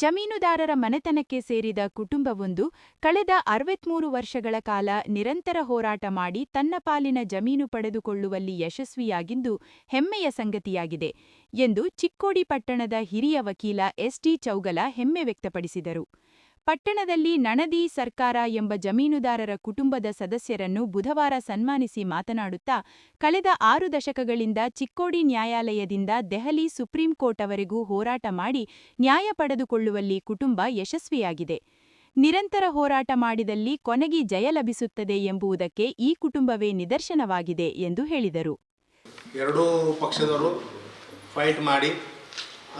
ಜಮೀನುದಾರರ ಮನೆತನಕ್ಕೆ ಸೇರಿದ ಕುಟುಂಬವೊಂದು ಕಳೆದ ಅರವತ್ಮೂರು ವರ್ಷಗಳ ಕಾಲ ನಿರಂತರ ಹೋರಾಟ ಮಾಡಿ ತನ್ನ ಪಾಲಿನ ಜಮೀನು ಪಡೆದುಕೊಳ್ಳುವಲ್ಲಿ ಯಶಸ್ವಿಯಾಗಿದ್ದು ಹೆಮ್ಮೆಯ ಸಂಗತಿಯಾಗಿದೆ ಎಂದು ಚಿಕ್ಕೋಡಿ ಪಟ್ಟಣದ ಹಿರಿಯ ವಕೀಲ ಎಸ್ಟಿ ಚೌಗಲ ಹೆಮ್ಮೆ ವ್ಯಕ್ತಪಡಿಸಿದರು. ಪಟ್ಟಣದಲ್ಲಿ ನಣದಿ ಸರ್ಕಾರ ಎಂಬ ಜಮೀನುದಾರರ ಕುಟುಂಬದ ಸದಸ್ಯರನ್ನು ಬುಧವಾರ ಸನ್ಮಾನಿಸಿ ಮಾತನಾಡುತ್ತಾ, ಕಳೆದ ಆರು ದಶಕಗಳಿಂದ ಚಿಕ್ಕೋಡಿ ನ್ಯಾಯಾಲಯದಿಂದ ದೆಹಲಿ ಸುಪ್ರೀಂ ಕೋರ್ಟ್ ವರೆಗೂ ಹೋರಾಟ ಮಾಡಿ ನ್ಯಾಯ ಪಡೆದುಕೊಳ್ಳುವಲ್ಲಿ ಕುಟುಂಬ ಯಶಸ್ವಿಯಾಗಿದೆ. ನಿರಂತರ ಹೋರಾಟ ಮಾಡಿದಲ್ಲಿ ಕೊನೆಗೆ ಜಯ ಲಭಿಸುತ್ತದೆ ಎಂಬುದಕ್ಕೆ ಈ ಕುಟುಂಬವೇ ನಿದರ್ಶನವಾಗಿದೆ ಎಂದು ಹೇಳಿದರು. ಎರಡೂ ಪಕ್ಷದವರು ಫೈಟ್ ಮಾಡಿ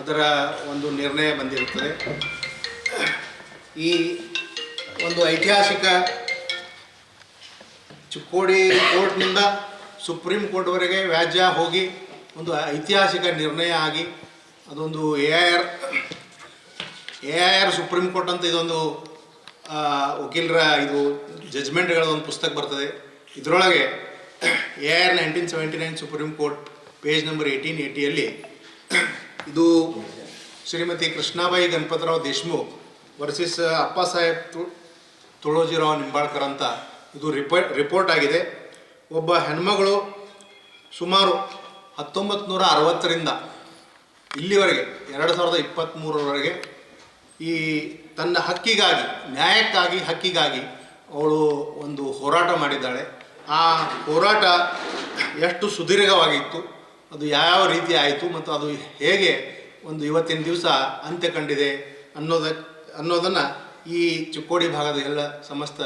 ಅದರ ಒಂದು ನಿರ್ಣಯ ಬಂದಿರುತ್ತದೆ. ಈ ಒಂದು ಐತಿಹಾಸಿಕ ಚಿಕ್ಕೋಡಿ ಕೋರ್ಟ್ನಿಂದ ಸುಪ್ರೀಂ ಕೋರ್ಟ್ವರೆಗೆ ವ್ಯಾಜ್ಯ ಹೋಗಿ ಒಂದು ಐತಿಹಾಸಿಕ ನಿರ್ಣಯ ಆಗಿ ಅದೊಂದು A I R, A I R supreme court ಅಂತ ಇದೊಂದು ವಕೀಲರ ಇದು ಜಜ್ಮೆಂಟ್ಗಳ ಒಂದು ಪುಸ್ತಕ ಬರ್ತದೆ. ಇದರೊಳಗೆ A R nineteen seventy nine supreme court page number eighteen ಏಯ್ಟಿಯಲ್ಲಿ ಇದು ಶ್ರೀಮತಿ ಕೃಷ್ಣಾಬಾಯಿ ಗಣಪತರಾವ್ ದೇಶ್ಮುಖ್ ವರ್ಸಸ್ ಅಪ್ಪ ಸಾಹೇಬ್ ತು, ತುಳೋಜಿರಾವ್ ನಿಂಬಾಳ್ಕರ್ ಅಂತ ಇದು ರಿಪೋರ್ಟ್ ರಿಪೋರ್ಟ್ ಆಗಿದೆ. ಒಬ್ಬ ಹೆಣ್ಮಗಳು ಸುಮಾರು ಹತ್ತೊಂಬತ್ತು ನೂರ ಅರವತ್ತರಿಂದ ಇಲ್ಲಿವರೆಗೆ, ಎರಡು ಸಾವಿರದ ಇಪ್ಪತ್ತ್ಮೂರರವರೆಗೆ ಈ ತನ್ನ ಹಕ್ಕಿಗಾಗಿ, ನ್ಯಾಯಕ್ಕಾಗಿ ಹಕ್ಕಿಗಾಗಿ ಅವಳು ಒಂದು ಹೋರಾಟ ಮಾಡಿದ್ದಾಳೆ. ಆ ಹೋರಾಟ ಎಷ್ಟು ಸುದೀರ್ಘವಾಗಿತ್ತು, ಅದು ಯಾವ ರೀತಿ ಆಯಿತು ಮತ್ತು ಅದು ಹೇಗೆ ಒಂದು ಇವತ್ತಿನ ದಿವಸ ಅಂತ್ಯ ಕಂಡಿದೆ ಅನ್ನೋದ ಅನ್ನೋದನ್ನು ಈ ಚಿಕ್ಕೋಡಿ ಭಾಗದ ಎಲ್ಲ ಸಮಸ್ತ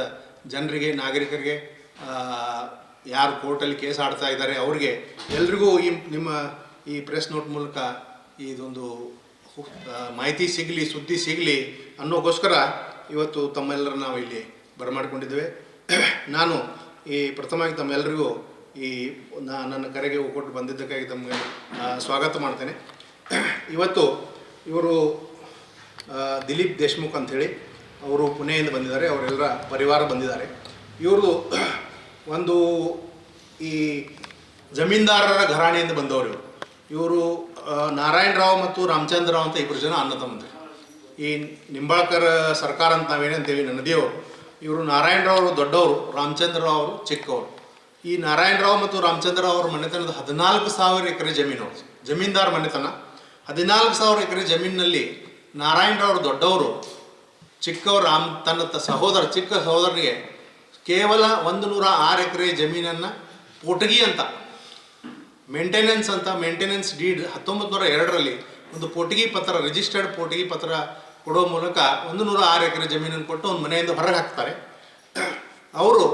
ಜನರಿಗೆ, ನಾಗರಿಕರಿಗೆ ಯಾರು ಕೋರ್ಟಲ್ಲಿ ಕೇಸ್ ಆಡ್ತಾ ಇದ್ದಾರೆ ಅವ್ರಿಗೆ ಎಲ್ರಿಗೂ ಈ ನಿಮ್ಮ ಈ ಪ್ರೆಸ್ ನೋಟ್ ಮೂಲಕ ಇದೊಂದು ಮಾಹಿತಿ ಸಿಗಲಿ, ಸುದ್ದಿ ಸಿಗಲಿ ಅನ್ನೋಗೋಸ್ಕರ ಇವತ್ತು ತಮ್ಮೆಲ್ಲರ ನಾವು ಇಲ್ಲಿ ಬರಮಾಡಿಕೊಂಡಿದ್ದೇವೆ. ನಾನು ಈ ಪ್ರಥಮವಾಗಿ ತಮ್ಮೆಲ್ಲರಿಗೂ ಈ ನನ್ನ ಕರೆಗೆ ಕೊಟ್ಟು ಬಂದಿದ್ದಕ್ಕಾಗಿ ತಮಗೆ ಸ್ವಾಗತ ಮಾಡ್ತೇನೆ. ಇವತ್ತು ಇವರು ದಿಲೀಪ್ ದೇಶ್ಮುಖ್ ಅಂಥೇಳಿ ಅವರು ಪುಣೆಯಿಂದ ಬಂದಿದ್ದಾರೆ ಅವರೆಲ್ಲರ ಪರಿವಾರ ಬಂದಿದ್ದಾರೆ. ಇವರು ಒಂದು ಈ ಜಮೀನ್ದಾರರ ಘರಾಣೆಯಿಂದ ಬಂದವರು ಇವರು. ಇವರು ಆ, ನಾರಾಯಣ ರಾವ್ ಮತ್ತು ರಾಮಚಂದ್ರ ರಾವ್ ಅಂತ ಇಬ್ಬರು ಜನ ಅನ್ನ ತಮ್ಮಂದಿರು ಈ ನಿಂಬಾಳ್ಕರ್ ಸರ್ಕಾರ ಅಂತ ನಾವೇನಂತೀವಿ ನನ್ನದಿಯವರು ಇವರು ನಾರಾಯಣ ರಾವ್ ಅವರು ದೊಡ್ಡವರು ರಾಮಚಂದ್ರ ರಾವ್ ಅವರು ಚಿಕ್ಕವರು. ಈ ನಾರಾಯಣ ರಾವ್ ಮತ್ತು ರಾಮಚಂದ್ರ ರಾವ್ ಅವರ ಮನೆತನದ ಹದಿನಾಲ್ಕು ಸಾವಿರ ಎಕರೆ ಜಮೀನು ಜಮೀನ್ದಾರ್ ಮನೆತನ. ಹದಿನಾಲ್ಕು ಸಾವಿರ ಎಕರೆ ಜಮೀನಿನಲ್ಲಿ ನಾರಾಯಣ ರಾವ್ ಅವರು ದೊಡ್ಡವರು. ಚಿಕ್ಕವರು ರಾಮ್, ತನ್ನ ಸಹೋದರ, ಚಿಕ್ಕ ಸಹೋದರಿಗೆ ಕೇವಲ ಒಂದು ನೂರ ಆರು ಎಕರೆ ಜಮೀನನ್ನು ಪೋಟಗಿ ಅಂತ. ಮೇಂಟೆನೆನ್ಸ್ ಅಂತ, ಮೇಂಟೆನೆನ್ಸ್ ಡೀಡ್ ಹತ್ತೊಂಬತ್ತು ನೂರ ಎರಡರಲ್ಲಿ ಒಂದು ಪೋಟಗಿ ಪತ್ರ ರಿಜಿಸ್ಟರ್ಡ್ ಪೋಟಗಿ ಪತ್ರ ಕೊಡೋ ಮೂಲಕ ಒಂದು ನೂರ ಆರು ಎಕರೆ ಜಮೀನನ್ನು ಕೊಟ್ಟು ಒಂದು ಮನೆಯಿಂದ ಹೊರಗೆ ಹಾಕ್ತಾರೆ. ಅವರು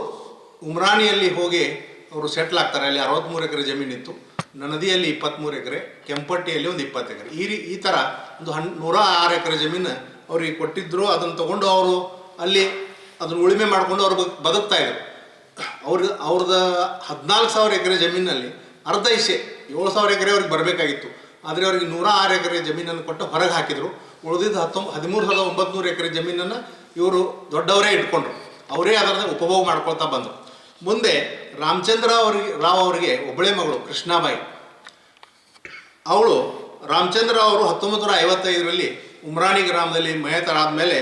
ಉಮ್ರಾನಿಯಲ್ಲಿ ಹೋಗಿ ಅವರು ಸೆಟ್ಲ್ ಆಗ್ತಾರೆ. ಅಲ್ಲಿ ಅರವತ್ತ್ಮೂರು ಎಕರೆ ಜಮೀನಿತ್ತು. ನದಿಯಲ್ಲಿ ಇಪ್ಪತ್ತ್ಮೂರು ಎಕರೆ, ಕೆಂಪಟ್ಟಿಯಲ್ಲಿ ಒಂದು ಇಪ್ಪತ್ತು ಎಕರೆ. ಈ ರೀ, ಈ ಥರ ಒಂದು ಹನ್, ನೂರ ಆರು ಎಕರೆ ಜಮೀನು ಅವ್ರಿಗೆ ಕೊಟ್ಟಿದ್ದರು ಅದನ್ನು ತಗೊಂಡು ಅವರು ಅಲ್ಲಿ ಅದನ್ನು ಉಳುಮೆ ಮಾಡಿಕೊಂಡು ಅವ್ರು ಬದುಕ್- ಬದುಕ್ತಾ ಇದ್ರು. ಅವ್ರಿಗೆ ಅವ್ರದ್ದು ಹದಿನಾಲ್ಕು ಸಾವಿರ ಎಕರೆ ಜಮೀನಲ್ಲಿ ಅರ್ಧ ಇಸೆ, ಏಳು ಸಾವಿರ ಎಕರೆ ಅವ್ರಿಗೆ ಬರಬೇಕಾಗಿತ್ತು. ಆದರೆ ಅವ್ರಿಗೆ ನೂರ ಆರು ಎಕರೆ ಜಮೀನನ್ನು ಕೊಟ್ಟು ಹೊರಗೆ ಹಾಕಿದರು. ಉಳಿದಿದ್ದ ಹತ್ತೊಂಬ ಹದಿಮೂರು ಸಾವಿರದ ಒಂಬತ್ತು ಎಕರೆ ಜಮೀನನ್ನು ಇವರು ದೊಡ್ಡವರೇ ಇಟ್ಕೊಂಡ್ರು. ಅವರೇ ಅದರ ಉಪಭೋಗ ಮಾಡ್ಕೊಳ್ತಾ ಬಂದರು. ಮುಂದೆ ರಾಮಚಂದ್ರ ಅವರಿಗೆ, ರಾವ್ ಅವರಿಗೆ ಒಬ್ಬಳೇ ಮಗಳು ಕೃಷ್ಣಾಬಾಯಿ. ಅವಳು ರಾಮಚಂದ್ರ ಅವರು ಹತ್ತೊಂಬತ್ತು ನೂರ ಐವತ್ತೈದರಲ್ಲಿ ಉಮ್ರಾಣಿ ಗ್ರಾಮದಲ್ಲಿ ಮಹೇತರಾದ ಮೇಲೆ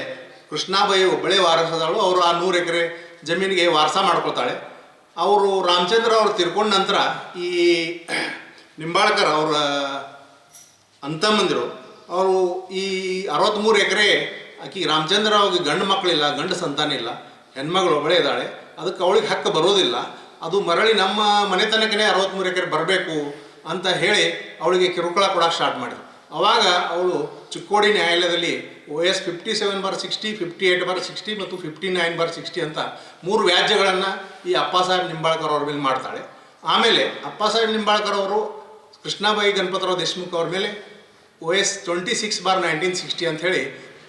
ಕೃಷ್ಣಾಬಾಯಿ ಒಬ್ಬಳೇ ವಾರಸದಾಳು. ಅವರು ಆ ನೂರು ಎಕರೆ ಜಮೀನಿಗೆ ವಾರಸ ಮಾಡ್ಕೊತಾಳೆ ಅವರು ರಾಮಚಂದ್ರ ಅವರು ತಿರ್ಕೊಂಡ ನಂತರ ಈ ನಿಂಬಾಳ್ಕರ್ ಅವರ ಅಂತಮ್ಮಂದಿರು, ಅವರು ಈ ಅರವತ್ತ್ಮೂರು ಎಕರೆ ಆಕಿ ರಾಮಚಂದ್ರ ಅವ್ರಿಗೆ ಗಂಡು ಮಕ್ಕಳಿಲ್ಲ, ಗಂಡು ಸಂತಾನ ಇಲ್ಲ, ಹೆಣ್ಮಗಳು ಒಬ್ಬಳೇ ಇದ್ದಾಳೆ. ಅದಕ್ಕೆ ಅವಳಿಗೆ ಹಕ್ಕು ಬರೋದಿಲ್ಲ. ಅದು ಮರಳಿ ನಮ್ಮ ಮನೆತನಕ್ಕೆ ಅರವತ್ತ್ಮೂರು ಎಕರೆ ಬರಬೇಕು. ಅಂತ ಹೇಳಿ ಅವಳಿಗೆ ಕಿರುಕುಳ ಕೊಡೋಕೆ ಸ್ಟಾರ್ಟ್ ಮಾಡಿದ್ರು. ಅವಾಗ ಅವಳು ಚಿಕ್ಕೋಡಿ ನ್ಯಾಯಾಲಯದಲ್ಲಿ O S fifty seven bar sixty fifty eight bar sixty ಮತ್ತು ಫಿಫ್ಟಿ ನೈನ್ ಬಾರ್ ಸಿಕ್ಸ್ಟಿ ಅಂತ ಮೂರು ವ್ಯಾಜ್ಯಗಳನ್ನು ಈ ಅಪ್ಪ ಸಾಹೇಬ್ ನಿಂಬಾಳ್ಕರ್ ಅವ್ರ ಮೇಲೆ ಮಾಡ್ತಾಳೆ. ಆಮೇಲೆ ಅಪ್ಪ ಸಾಹೇಬ್ ನಿಂಬಾಳ್ಕರ್ ಅವರು ಕೃಷ್ಣಾಬಾಯಿ ಗಣಪತರಾವ್ ದೇಶ್ಮುಖ್ ಅವ್ರ ಮೇಲೆ O S twenty six bar nineteen sixty ಅಂತ ಹೇಳಿ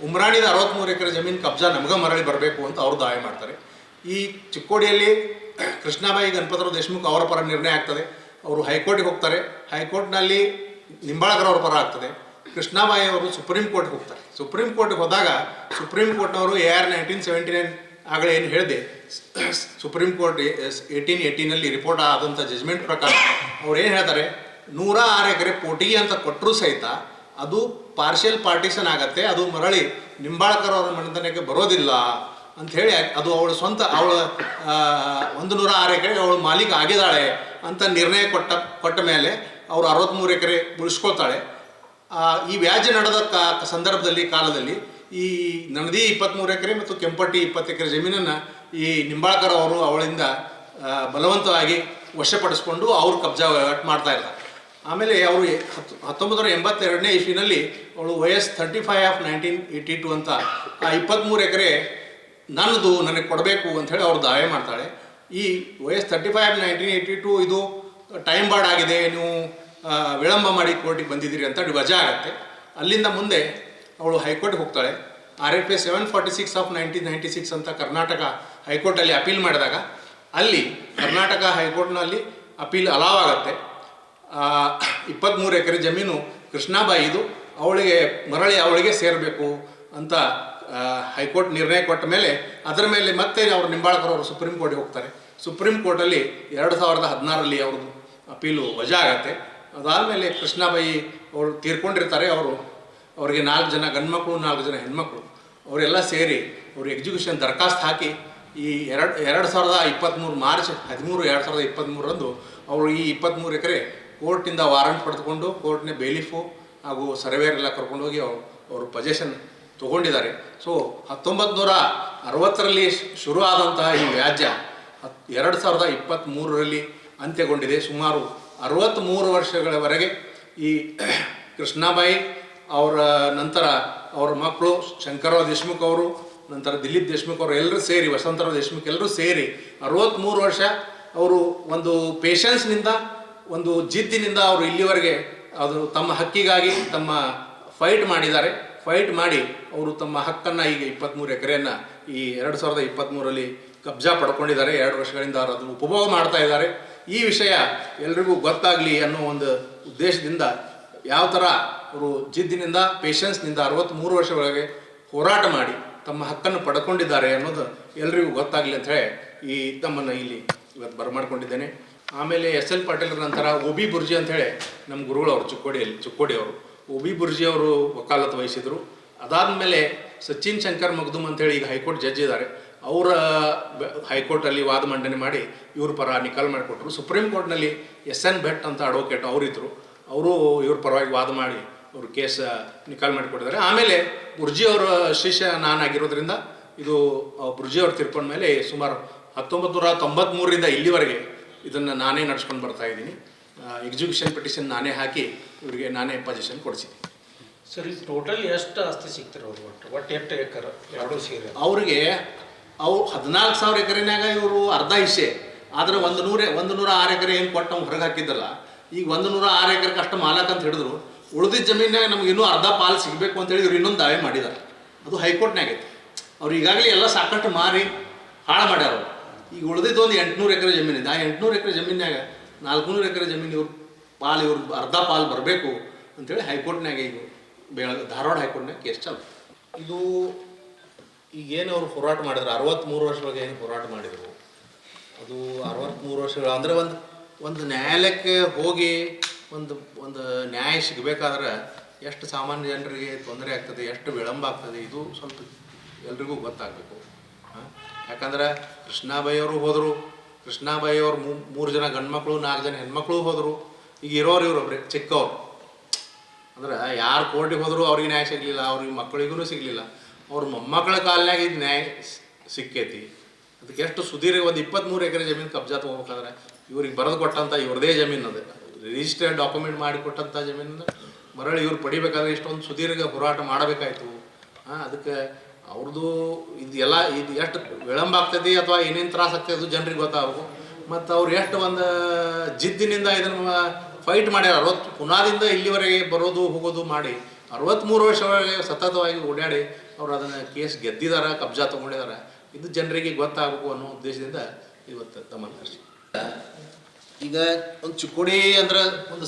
ಉಮ್ರಾಣಿದ ಅರವತ್ತ್ಮೂರು ಎಕರೆ ಜಮೀನು ಕಬ್ಜಾ ನಮಗೆ ಮರಳಿ ಬರಬೇಕು ಅಂತ ಅವರು ದಾವೆ ಮಾಡ್ತಾರೆ. ಈ ಚಿಕ್ಕೋಡಿಯಲ್ಲಿ ಕೃಷ್ಣಾಬಾಯಿ ಗಣಪತರಾವ್ ದೇಶ್ಮುಖ್ ಅವರ ಪರ ನಿರ್ಣಯ ಆಗ್ತದೆ. ಅವರು ಹೈಕೋರ್ಟ್ಗೆ ಹೋಗ್ತಾರೆ. ಹೈಕೋರ್ಟ್ನಲ್ಲಿ ನಿಂಬಾಳಕರ್ ಅವರು ಪರ ಆಗ್ತದೆ. ಕೃಷ್ಣಾಬಾಯಿ ಅವರು ಸುಪ್ರೀಂ ಕೋರ್ಟ್ಗೆ ಹೋಗ್ತಾರೆ. ಸುಪ್ರೀಂ ಕೋರ್ಟ್ಗೆ ಹೋದಾಗ supreme ಕೋರ್ಟ್ನವರು A R nineteen seventy nine ಆಗಲೇ ಏನು ಹೇಳಿದೆ, ಸುಪ್ರೀಂ ಕೋರ್ಟ್ ಏಯ್ಟೀನ್ ಏಯ್ಟೀನಲ್ಲಿ ರಿಪೋರ್ಟ್ ಆದಂಥ ಜಜ್ಮೆಂಟ್ ಪ್ರಕಾರ ಅವ್ರು ಏನು ಹೇಳ್ತಾರೆ ನೂರ ಆರು ಎಕರೆ ಪೋಟಿಗೆ ಅಂತ ಕೊಟ್ಟರೂ ಸಹಿತ ಅದು ಪಾರ್ಷಿಯಲ್ ಪಾರ್ಟಿಷನ್ ಆಗತ್ತೆ, ಅದು ಮರಳಿ ನಿಂಬಾಳ್ಕರ್ ಅವರ ಮನೆತನಕ್ಕೆ ಬರೋದಿಲ್ಲ. ಅಂತ ಹೇಳಿ ಅದು ಅವಳ ಸ್ವಂತ, ಅವಳ ಒಂದು ನೂರ ಆರು ಎಕರೆ ಅವಳು ಮಾಲೀಕ ಆಗಿದ್ದಾಳೆ ಅಂತ ನಿರ್ಣಯ ಕೊಟ್ಟ ಕೊಟ್ಟ ಮೇಲೆ ಅವರು ಅರವತ್ತ್ಮೂರು ಎಕರೆ ಉಳಿಸ್ಕೊಳ್ತಾಳೆ. ಈ ವ್ಯಾಜ್ಯ ನಡೆದ ಕಾ, ಸಂದರ್ಭದಲ್ಲಿ, ಕಾಲದಲ್ಲಿ ಈ ನಂದಿ ಇಪ್ಪತ್ತ್ಮೂರು ಎಕರೆ ಮತ್ತು ಕೆಂಪಟ್ಟಿ ಇಪ್ಪತ್ತು ಎಕರೆ ಜಮೀನನ್ನು ಈ ನಿಂಬಾಳ್ಕರ್ ಅವರು ಅವಳಿಂದ ಬಲವಂತವಾಗಿ ವಶಪಡಿಸ್ಕೊಂಡು ಅವರು ಕಬ್ಜಾ ವಹಿವಾಟು ಮಾಡ್ತಾ ಇಲ್ಲ ಆಮೇಲೆ ಅವರು ಹತ್ತು ಹತ್ತೊಂಬತ್ತು ನೂರ ಎಂಬತ್ತೆರಡನೇ ಇಸ್ವಿನಲ್ಲಿ ಅವಳು ವಯಸ್ thirty five of nineteen eighty two ಅಂತ ಆ ಇಪ್ಪತ್ತ್ಮೂರು ಎಕರೆ ನನ್ನದು ನನಗೆ ಕೊಡಬೇಕು ಅಂತ ಹೇಳಿ ಅವ್ರು ದಾವೆ ಮಾಡ್ತಾಳೆ. ಈ ವಯಸ್ thirty five nineteen eighty two ಇದು ಟೈಮ್ ಬಾರ್ಡ್ ಆಗಿದೆ, ನೀವು ವಿಳಂಬ ಮಾಡಿ ಕೋರ್ಟಿಗೆ ಬಂದಿದ್ದೀರಿ ಅಂತ ವಜಾ ಆಗುತ್ತೆ. ಅಲ್ಲಿಂದ ಮುಂದೆ ಅವಳು ಹೈಕೋರ್ಟ್ಗೆ ಹೋಗ್ತಾಳೆ. R F A seven forty six of nineteen ninety six ಅಂತ ಕರ್ನಾಟಕ ಹೈಕೋರ್ಟಲ್ಲಿ ಅಪೀಲ್ ಮಾಡಿದಾಗ, ಅಲ್ಲಿ ಕರ್ನಾಟಕ ಹೈಕೋರ್ಟ್ನಲ್ಲಿ ಅಪೀಲ್ ಅಲಾವ್ ಆಗುತ್ತೆ. ಇಪ್ಪತ್ತ್ಮೂರು ಎಕರೆ ಜಮೀನು ಕೃಷ್ಣಾಬಾಯಿದು, ಅವಳಿಗೆ ಮರಳಿ ಅವಳಿಗೆ ಸೇರಬೇಕು ಅಂತ ಹೈಕೋರ್ಟ್ ನಿರ್ಣಯ ಕೊಟ್ಟ ಮೇಲೆ ಅದರ ಮೇಲೆ ಮತ್ತೆ ಅವರು ನಿಂಬಾಳ್ಕರ್ ಅವರು ಸುಪ್ರೀಂ ಕೋರ್ಟ್ಗೆ ಹೋಗ್ತಾರೆ. ಸುಪ್ರೀಂ ಕೋರ್ಟಲ್ಲಿ ಎರಡು ಸಾವಿರದ ಹದಿನಾರರಲ್ಲಿ ಅವ್ರದ್ದು ಅಪೀಲು ವಜಾ ಆಗತ್ತೆ. ಅದಾದಮೇಲೆ ಕೃಷ್ಣಾಬಾಯಿ ಅವರು ತೀರ್ಕೊಂಡಿರ್ತಾರೆ ಅವರು. ಅವರಿಗೆ ನಾಲ್ಕು ಜನ ಗಂಡ್ಮಕ್ಳು, ನಾಲ್ಕು ಜನ ಹೆಣ್ಮಕ್ಳು. ಅವರೆಲ್ಲ ಸೇರಿ ಅವರು ಎಕ್ಸಿಕ್ಯೂಷನ್ ದರಖಾಸ್ತು ಹಾಕಿ ಈ ಎರಡು ಎರಡು ಸಾವಿರದ ಇಪ್ಪತ್ತ್ಮೂರು ಮಾರ್ಚ್ ಹದಿಮೂರು, ಎರಡು ಸಾವಿರದ ಇಪ್ಪತ್ತ್ಮೂರರಂದು ಅವರು ಈ ಇಪ್ಪತ್ತ್ಮೂರು ಎಕರೆ ಕೋರ್ಟಿಂದ ವಾರಂಟ್ ಪಡೆದುಕೊಂಡು, ಕೋರ್ಟ್ನ ಬೇಲಿಫು ಹಾಗೂ ಸರ್ವೇರ್ ಎಲ್ಲ ಕರ್ಕೊಂಡೋಗಿ ಅವರು ಅವರು ಪೊಜೆಷನ್ ತೊಗೊಂಡಿದ್ದಾರೆ. ಸೊ ಹತ್ತೊಂಬತ್ತು ನೂರ ಅರವತ್ತರಲ್ಲಿ ಶುರು ಆದಂತಹ ಈ ವ್ಯಾಜ್ಯ ಹತ್ ಎರಡು ಸಾವಿರದ ಇಪ್ಪತ್ತ್ಮೂರರಲ್ಲಿ ಅಂತ್ಯಗೊಂಡಿದೆ. ಸುಮಾರು ಅರವತ್ತ್ಮೂರು ವರ್ಷಗಳವರೆಗೆ ಈ ಕೃಷ್ಣಾಬಾಯಿ ಅವರ ನಂತರ ಅವರ ಮಕ್ಕಳು ಶಂಕರರಾವ್ ದೇಶ್ಮುಖ್ ಅವರು, ನಂತರ ದಿಲೀಪ್ ದೇಶ್ಮುಖ್ ಅವರು ಎಲ್ಲರೂ ಸೇರಿ, ವಸಂತರಾವ್ ದೇಶ್ಮುಖ್ ಎಲ್ಲರೂ ಸೇರಿ ಅರವತ್ತ್ಮೂರು ವರ್ಷ ಅವರು ಒಂದು ಪೇಷನ್ಸ್ನಿಂದ ಒಂದು ಜಿದ್ದಿನಿಂದ ಅವರು ಇಲ್ಲಿವರೆಗೆ ಅದು ತಮ್ಮ ಹಕ್ಕಿಗಾಗಿ ತಮ್ಮ ಫೈಟ್ ಮಾಡಿದ್ದಾರೆ. ಫೈಟ್ ಮಾಡಿ ಅವರು ತಮ್ಮ ಹಕ್ಕನ್ನು ಈಗ ಇಪ್ಪತ್ತ್ಮೂರು ಎಕರೆಯನ್ನು ಈ ಎರಡು ಸಾವಿರದ ಇಪ್ಪತ್ತ್ಮೂರಲ್ಲಿ ಕಬ್ಜಾ ಪಡ್ಕೊಂಡಿದ್ದಾರೆ. ಎರಡು ವರ್ಷಗಳಿಂದ ಅವರು ಅದನ್ನು ಉಪಭೋಗ ಮಾಡ್ತಾ ಇದ್ದಾರೆ. ಈ ವಿಷಯ ಎಲ್ರಿಗೂ ಗೊತ್ತಾಗಲಿ ಅನ್ನೋ ಒಂದು ಉದ್ದೇಶದಿಂದ ಯಾವ ಥರ ಅವರು ಜಿದ್ದಿನಿಂದ ಪೇಷನ್ಸ್ನಿಂದ ಅರವತ್ತ್ಮೂರು ಒಳಗೆ ಹೋರಾಟ ಮಾಡಿ ತಮ್ಮ ಹಕ್ಕನ್ನು ಪಡ್ಕೊಂಡಿದ್ದಾರೆ ಅನ್ನೋದು ಎಲ್ರಿಗೂ ಗೊತ್ತಾಗಲಿ ಅಂತ ಹೇಳಿ ಈ ತಮ್ಮನ್ನು ಇಲ್ಲಿ ಇವತ್ತು ಬರಮಾಡ್ಕೊಂಡಿದ್ದೇನೆ. ಆಮೇಲೆ ಎಸ್ ಎಲ್ ಪಾಟೀಲ್ರ ನಂತರ ಒ ಬಿ ಬುರ್ಜಿ ಅಂತ ಹೇಳಿ ನಮ್ಮ ಗುರುಗಳು ಅವರು ಚಿಕ್ಕೋಡಿಯಲ್ಲಿ ಚಿಕ್ಕೋಡಿ ಅವರು ಒ ಬಿ ಬುರ್ಜಿ ಅವರು ವಕಾಲತ್ ವಹಿಸಿದರು. ಅದಾದಮೇಲೆ ಸಚಿನ್ ಶಂಕರ್ ಮಗ್ದುಮ್ ಅಂತೇಳಿ ಈಗ ಹೈಕೋರ್ಟ್ ಜಡ್ಜ್ ಇದ್ದಾರೆ ಅವರ ಹೈಕೋರ್ಟಲ್ಲಿ ವಾದ ಮಂಡನೆ ಮಾಡಿ ಇವ್ರ ಪರ ನಿಕಾಲ್ ಮಾಡಿಕೊಟ್ರು. ಸುಪ್ರೀಂ ಕೋರ್ಟ್ನಲ್ಲಿ ಎಸ್ ಎನ್ ಭಟ್ ಅಂತ ಅಡ್ವೊಕೇಟ್ ಅವರಿದ್ದರು ಅವರು ಇವ್ರ ಪರವಾಗಿ ವಾದ ಮಾಡಿ ಅವರು ಕೇಸ್ ನಿಕಾಲ್ ಮಾಡಿಕೊಟ್ಟಿದ್ದಾರೆ. ಆಮೇಲೆ ಬುರ್ಜಿ ಅವರ ಶಿಷ್ಯ ನಾನಾಗಿರೋದ್ರಿಂದ ಇದು ಬುರ್ಜಿ ಅವ್ರು ತಿರ್ಕೊಂಡ ಮೇಲೆ ಸುಮಾರು ಹತ್ತೊಂಬತ್ತು ನೂರ ತೊಂಬತ್ತ್ಮೂರರಿಂದ ಇಲ್ಲಿವರೆಗೆ ಇದನ್ನು ನಾನೇ ನಡೆಸ್ಕೊಂಡು ಬರ್ತಾ ಇದ್ದೀನಿ. ಎಕ್ಸಿಬಿಷನ್ ಪಿಟಿಷನ್ ನಾನೇ ಹಾಕಿ ಇವರಿಗೆ ನಾನೇ ಪೊಸಿಷನ್ ಕೊಡಿಸಿದ್ದೀನಿ. ಸರಿ ಇದು ಟೋಟಲ್ ಎಷ್ಟು ಆಸ್ತಿ ಸಿಗ್ತಾರೆ ಅವ್ರು ಒಟ್ಟು? ಒಟ್ಟು ಎಷ್ಟು ಎಕರೆ? ಎರಡೂ ಸೇರಿ. ಅವ್ರಿಗೆ ಅವು ಹದಿನಾಲ್ಕು ಸಾವಿರ ಎಕರೆನಾಗ ಇವರು ಅರ್ಧ ಹಿಸೆ ಆದರೆ ಒಂದು ನೂರ ಒಂದು ನೂರ ಆರು ಎಕರೆ ಏನು ಕೊಟ್ಟು ನಮ್ಗೆ ಹೊರಗೆ ಹಾಕಿದ್ದಲ್ಲ ಈಗ ಒಂದು ನೂರ ಆರು ಎಕರೆ ಕಷ್ಟ ಮಾಲಕ್ ಅಂತ ಹಿಡಿದ್ರು ಉಳಿದಿದ್ದ ಜಮೀನಾಗ ನಮ್ಗೆ ಇನ್ನೂ ಅರ್ಧ ಪಾಲು ಸಿಗಬೇಕು ಅಂತೇಳಿ ಇವ್ರು ಇನ್ನೊಂದು ದಾವೆ ಮಾಡಿದ್ದಾರೆ ಅದು ಹೈಕೋರ್ಟ್ನಾಗ ಐತಿ ಅವ್ರು ಈಗಾಗಲೇ ಎಲ್ಲ ಸಾಕಷ್ಟು ಮಾರಿ ಹಾಳು ಮಾಡ್ಯಾರ. ಈಗ ಉಳಿದಿದ್ದು ಒಂದು ಎಂಟುನೂರು ಎಕರೆ ಜಮೀನಿದೆ. ಆ ಎಂಟುನೂರು ಎಕರೆ ಜಮೀನಾಗ ನಾಲ್ಕುನೂರು ಎಕರೆ ಜಮೀನು ಇವ್ರು ಪಾಲು ಇವ್ರು ಅರ್ಧ ಪಾಲು ಬರಬೇಕು ಅಂತೇಳಿ ಹೈಕೋರ್ಟ್ನಾಗ ಈಗ ಬೆಳ, ಧಾರವಾಡ ಹೈಕೋರ್ಟ್ನಾಗ ಕೇಸ್ ಚಾಲು. ಇದು ಈಗೇನು ಅವ್ರು ಹೋರಾಟ ಮಾಡಿದ್ರು? ಅರವತ್ತ್ಮೂರು ವರ್ಷದೊಳಗೆ ಏನು ಹೋರಾಟ ಮಾಡಿದರು? ಅದು ಅರವತ್ತ್ಮೂರು ವರ್ಷಗಳು ಅಂದರೆ ಒಂದು ಒಂದು ನ್ಯಾಯಾಲಯಕ್ಕೆ ಹೋಗಿ ಒಂದು ಒಂದು ನ್ಯಾಯ ಸಿಗಬೇಕಾದ್ರೆ ಎಷ್ಟು ಸಾಮಾನ್ಯ ಜನರಿಗೆ ತೊಂದರೆ ಆಗ್ತದೆ, ಎಷ್ಟು ವಿಳಂಬ ಆಗ್ತದೆ, ಇದು ಸ್ವಲ್ಪ ಎಲ್ರಿಗೂ ಗೊತ್ತಾಗಬೇಕು. ಯಾಕಂದ್ರೆ ಕೃಷ್ಣಾಬಾಯಿಯವರು ಹೋದರು ಕೃಷ್ಣಾಬಾಯಿಯವರು ಮೂರು ಜನ ಗಂಡ್ಮಕ್ಳು, ನಾಲ್ಕು ಜನ ಹೆಣ್ಮಕ್ಳು ಹೋದರು. ಈಗ ಇರೋರು ಇವರೊಬ್ರೆ ಚಿಕ್ಕವ್ರು. ಅಂದ್ರೆ ಯಾರು ಕೋರ್ಟಿಗೆ ಹೋದರೂ ಅವ್ರಿಗೆ ನ್ಯಾಯ ಸಿಗಲಿಲ್ಲ, ಅವ್ರಿಗೆ ಮಕ್ಕಳಿಗೂ ಸಿಗಲಿಲ್ಲ. ಅವ್ರ ಮೊಮ್ಮಕ್ಕಳ ಕಾಲನಾಗ ಇದು ನ್ಯಾಯ ಸಿಕ್ಕೈತಿ. ಅದಕ್ಕೆ ಎಷ್ಟು ಸುದೀರ್ಘ ಒಂದು ಇಪ್ಪತ್ತ್ಮೂರು ಎಕರೆ ಜಮೀನು ಕಬ್ಜಾ ತೊಗೋಬೇಕಾದ್ರೆ ಇವ್ರಿಗೆ ಬರೆದು ಕೊಟ್ಟಂಥ ಇವ್ರದೇ ಜಮೀನು ಅದು. ರಿಜಿಸ್ಟರ್ಡ್ ಡಾಕ್ಯುಮೆಂಟ್ ಮಾಡಿ ಕೊಟ್ಟಂಥ ಜಮೀನನ್ನ ಮರಳಿ ಇವ್ರು ಪಡಿಬೇಕಾದ್ರೆ ಇಷ್ಟೊಂದು ಸುದೀರ್ಘ ಹೋರಾಟ ಮಾಡಬೇಕಾಯ್ತು. ಹಾಂ, ಅದಕ್ಕೆ ಅವ್ರದ್ದು ಇದು ಎಲ್ಲ, ಇದು ಎಷ್ಟು ವಿಳಂಬ ಆಗ್ತೈತಿ ಅಥವಾ ಏನೇನು ತ್ರಾಸ ಆಗ್ತದೆ ಅದು ಜನರಿಗೆ ಗೊತ್ತಾಗಬೇಕು. ಮತ್ತು ಅವ್ರು ಎಷ್ಟು ಒಂದು ಜಿದ್ದಿನಿಂದ ಇದನ್ನು ಫೈಟ್ ಮಾಡ್ಯಾರ ಅರವತ್ತು ಪುನಾದಿಂದ ಇಲ್ಲಿವರೆಗೆ ಬರೋದು, ಹೋಗೋದು ಮಾಡಿ ಅರವತ್ತ್ಮೂರು ವರ್ಷವರೆಗೆ ಸತತವಾಗಿ ಓಡಾಡಿ ಅವರು ಅದನ್ನು ಕೇಸ್ ಗೆದ್ದಿದ್ದಾರೆ ಕಬ್ಜಾ ತೊಗೊಂಡಿದ್ದಾರೆ ಇದು ಜನರಿಗೆ ಗೊತ್ತಾಗಬೇಕು ಅನ್ನೋ ಉದ್ದೇಶದಿಂದ ಇವತ್ತು ತಮ್ಮ ಕರೆಸಿ ಈಗ ಒಂದು ಚಿಕ್ಕೋಡಿ ಅಂದ್ರೆ ಒಂದು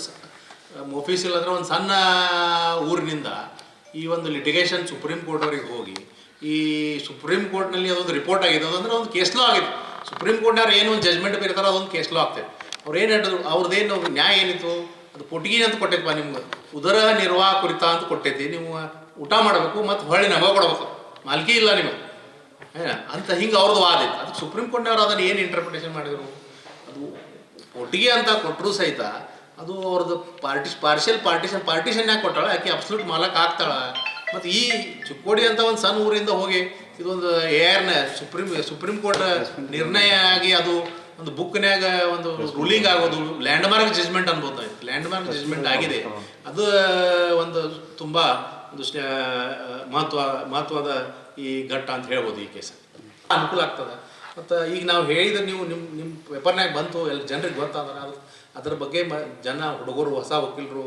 ಮೊಫೀಸಿಲ್ ಅಂದ್ರೆ ಒಂದು ಸಣ್ಣ ಊರಿನಿಂದ ಈ ಒಂದು ಲಿಟಿಗೇಷನ್ ಸುಪ್ರೀಂ ಕೋರ್ಟ್ವರೆಗೆ ಹೋಗಿ, ಈ ಸುಪ್ರೀಂ ಕೋರ್ಟ್ನಲ್ಲಿ ಅದೊಂದು ರಿಪೋರ್ಟ್ ಆಗಿದೆ. ಅದಂದ್ರೆ ಒಂದು ಕೇಸ್ ಲಾ ಆಗಿದೆ. ಸುಪ್ರೀಂ ಕೋರ್ಟ್ನವ್ರು ಏನು ಒಂದು ಜಜ್ಮೆಂಟ್ ಬೇರೆ ಅದೊಂದು ಕೇಸ್ ಲಾ ಅವ್ರು ಏನು ಹೇಳಿದ್ರು? ಅವ್ರದ್ದೇನು ನ್ಯಾಯ ಏನಿತ್ತು? ಅದು ಕೊಟ್ಟಿಗೆ ಅಂತ ಕೊಟ್ಟೈತಪ್ಪ ನಿಮ್ಗೆ. ಉದರ ನಿರ್ವಾಹ ಕುರಿತ ಅಂತ ಕೊಟ್ಟೈತಿ. ನೀವು ಊಟ ಮಾಡಬೇಕು ಮತ್ತು ಹೊಳ್ಳಿ ನಮಗೆ ಕೊಡಬೇಕು. ಮಾಲ್ಕಿ ಇಲ್ಲ ನಿಮಗೆ. ಅಂತ ಹಿಂಗೆ ಅವ್ರದ್ದು ವಾದ ಇತ್ತು. ಅದು ಸುಪ್ರೀಂ ಕೋರ್ಟ್ನವ್ರು ಅದನ್ನು ಏನು ಇಂಟರ್ಪ್ರಿಟೇಷನ್ ಮಾಡಿದರು? ಅದು ಒಟ್ಟಿಗೆ ಅಂತ ಕೊಟ್ಟರು ಸಹಿತ ಅದು ಅವ್ರದ್ದು ಪಾರ್ಟಿ ಪಾರ್ಷಿಯಲ್ ಪಾರ್ಟಿಷನ್ ಯಾಕೆ ಕೊಟ್ಟಾಳ. ಆಕೆ ಅಬ್ಸಲ್ಯೂಟ್ ಮಾಲಕ್ ಆಗ್ತಾಳ? ಮತ್ತು ಈ ಚಿಕ್ಕೋಡಿ ಅಂತ ಒಂದು ಸಣ್ಣ ಊರಿಂದ ಹೋಗಿ ಇದೊಂದು ಏರ್ನ ಸುಪ್ರೀಂ ಸುಪ್ರೀಂ ಕೋರ್ಟ್ ನಿರ್ಣಯ ಆಗಿ ಅದು ಒಂದು ಬುಕ್ನ್ಯಾಗ ಒಂದು ರೂಲಿಂಗ್ ಆಗೋದು ಲ್ಯಾಂಡ್ ಮಾರ್ಕ್ ಜಜ್ಮೆಂಟ್ ಅನ್ಬೋದು ಲ್ಯಾಂಡ್ ಮಾರ್ಕ್ ಜಜ್ಮೆಂಟ್ ಆಗಿದೆ. ಅದು ಒಂದು ತುಂಬ ಒಂದು ಮಹತ್ವ ಮಹತ್ವದ ಈ ಘಟ್ಟ ಅಂತ ಹೇಳ್ಬೋದು ಈ ಕೇಸ್ ಅನುಕೂಲ ಆಗ್ತದೆ. ಮತ್ತು ಈಗ ನಾವು ಹೇಳಿದ್ರೆ ನೀವು ನಿಮ್ಮ ನಿಮ್ಮ ಪೇಪರ್ನಾಗ ಬಂತು ಎಲ್ಲ ಜನರಿಗೆ ಗೊತ್ತಾದ್ರೆ ಅದು ಅದ್ರ ಬಗ್ಗೆ ಮ ಜನ ಹುಡುಗರು ಹೊಸ ವಕೀಲರು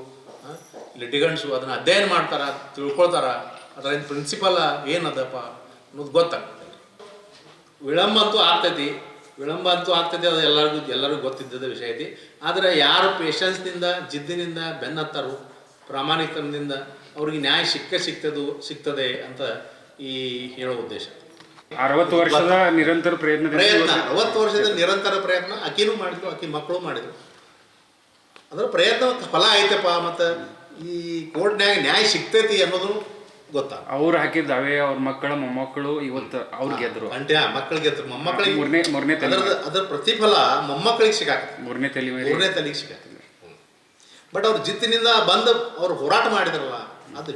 ಲಿಟಿಗಂಟ್ಸು ಅದನ್ನು ಅಧ್ಯಯನ ಮಾಡ್ತಾರೆ ತಿಳ್ಕೊಳ್ತಾರ ಅದರಿಂದ ಪ್ರಿನ್ಸಿಪಲ್ ಏನದಪ್ಪ ಅನ್ನೋದು ಗೊತ್ತಾಗ್ತದೆ. ವಿಳಂಬ ಅಂತೂ ಆಗ್ತೈತಿ. ವಿಳಂಬ ಅಂತೂ ಆಗ್ತದೆ ಅದು ಎಲ್ಲರಿಗೂ ಎಲ್ಲರಿಗೂ ಗೊತ್ತಿದ್ದದ ವಿಷಯ ಐತಿ. ಆದರೆ ಯಾರು ಪೇಷನ್ಸ್ನಿಂದ ಜಿದ್ದಿನಿಂದ ಬೆನ್ನತ್ತಾರೋ ಪ್ರಾಮಾಣಿಕದಿಂದ ಅವ್ರಿಗೆ ನ್ಯಾಯ ಸಿಕ್ಕ ಸಿಕ್ತದು ಸಿಗ್ತದೆ ಅಂತ ಈ ಹೇಳೋ ಉದ್ದೇಶ. ಅರವತ್ತು ವರ್ಷದ ನಿರಂತರ ಪ್ರಯತ್ನ ಪ್ರಯತ್ನ ಅರವತ್ತು ವರ್ಷದ ನಿರಂತರ ಪ್ರಯತ್ನ ಅಕಿನೂ ಮಾಡಿದ್ರು ಅಕ್ಕಿ ಮಕ್ಕಳು ಮಾಡಿದ್ರು. ಅದರ ಪ್ರಯತ್ನ ಫಲ ಐತಪ್ಪ ಮತ್ತು ಈ ಕೋರ್ಟ್ನ್ಯಾಗ ನ್ಯಾಯ ಸಿಗ್ತೈತಿ ಅನ್ನೋದು ಗೊತ್ತಾಗ ಅವ್ರು ಹಾಕಿದ ಅವೇ ಅವ್ರ ಮಕ್ಕಳ ಮೊಮ್ಮಕ್ಕಳು ಇವತ್ತು ಅವ್ರು ಗೆದ್ರು. ಅಂಟ್ಯಾ ಮಕ್ಕಳಿಗೆ ಮೊಮ್ಮಕ್ಕಳಿಗೆ ಮೂರನೇ ಮೂರನೇ ತಲೆ ಅದರ ಪ್ರತಿಫಲ ಮೊಮ್ಮಕ್ಕಳಿಗೆ ಸಿಗಾಕತ್ತೆ. ಮೂರನೇ ತಲೆ ಮೂರನೇ ತಲೆಗೆ ಸಿಗತ್ತೆ ಬಟ್ ಅವ್ರ ಜಿತ್ತಿನಿಂದ ಬಂದು ಅವ್ರು ಹೋರಾಟ ಮಾಡಿದ್ರಲ್ಲ ಅದು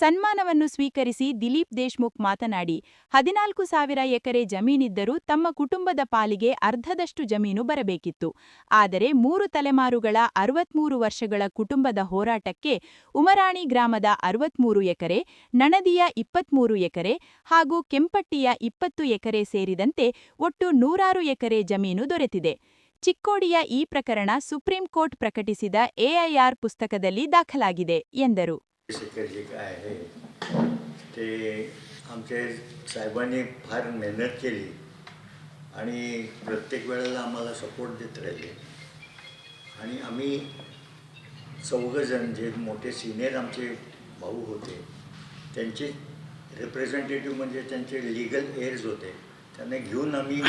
ಸನ್ಮಾನವನ್ನು ಸ್ವೀಕರಿಸಿ ದಿಲೀಪ್ ದೇಶ್ಮುಖ್ ಮಾತನಾಡಿ, ಹದಿನಾಲ್ಕು ಸಾವಿರ ಎಕರೆ ಜಮೀನಿದ್ದರೂ ತಮ್ಮ ಕುಟುಂಬದ ಪಾಲಿಗೆ ಅರ್ಧದಷ್ಟು ಜಮೀನು ಬರಬೇಕಿತ್ತು. ಆದರೆ ಮೂರು ತಲೆಮಾರುಗಳ ಅರವತ್ಮೂರು ವರ್ಷಗಳ ಕುಟುಂಬದ ಹೋರಾಟಕ್ಕೆ ಉಮರಾಣಿ ಗ್ರಾಮದ ಅರವತ್ಮೂರು ಎಕರೆ, ನಣದಿಯ ಇಪ್ಪತ್ಮೂರು ಎಕರೆ ಹಾಗೂ ಕೆಂಪಟ್ಟಿಯ ಇಪ್ಪತ್ತು ಎಕರೆ ಸೇರಿದಂತೆ ಒಟ್ಟು ನೂರಾರು ಎಕರೆ ಜಮೀನು ದೊರೆತಿದೆ. ಚಿಕ್ಕೋಡಿಯ ಈ ಪ್ರಕರಣ ಸುಪ್ರೀಂ ಕೋರ್ಟ್ ಪ್ರಕಟಿಸಿದ ಎಐಆರ್ ಪುಸ್ತಕದಲ್ಲಿ ದಾಖಲಾಗಿದೆ, ಎಂದರು. शेखर जे काय आहे ते आमचे साहेबांनी फार मेहनत केली आणि प्रत्येक वेळेला आम्हाला सपोर्ट देत राहिले. आणि आम्ही चौघजण जे मोठे सिनियर आमचे भाऊ होते त्यांचे रिप्रेझेंटेटिव्ह म्हणजे त्यांचे लिगल एअर्स होते त्यांना घेऊन आम्ही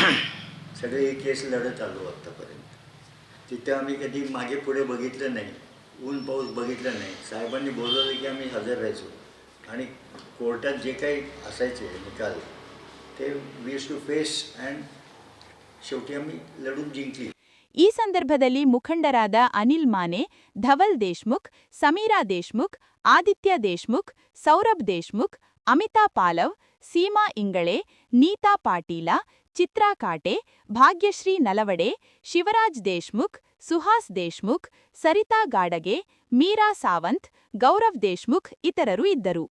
सगळे केस लढत आलो आत्तापर्यंत तिथं आम्ही कधी मागे पुढे बघितलं नाही. ऊन पाऊस बघितलं नाही साहेबांनी बोलवलं की आम्ही हजर राहायचो आणि कोर्टात जे काही असायचे निकाल ते वीस टू फेस अँड शेवटी आम्ही लढून जिंकली ಈ ಸಂದರ್ಭದಲ್ಲಿ ಮುಖಂಡರಾದ ಅನಿಲ್ ಮಾನೆ ಧವಲ್ ದೇಶ್ಮುಖ್ ಸಮೀರಾ ದೇಶ್ಮುಖ್ ಆದಿತ್ಯ ದೇಶ್ಮುಖ್ ಸೌರಭ್ ದೇಶ್ಮುಖ್ ಅಮಿತಾ ಪಾಲವ್ ಸೀಮಾ ಇಂಗಳೆ, ನೀತಾ ಪಾಟೀಲ, ಚಿತ್ರಾ ಕಾಟೆ, ಭಾಗ್ಯಶ್ರೀ ನಲವಡೆ, ಶಿವರಾಜ್ ದೇಶ್ಮುಖ್, ಸುಹಾಸ್ ದೇಶ್ಮುಖ್, ಸರಿತಾ ಗಾಡಗೆ, ಮೀರಾ ಸಾವಂತ್, ಗೌರವ್ ದೇಶ್ಮುಖ್ ಇತರರು ಇದ್ದರು.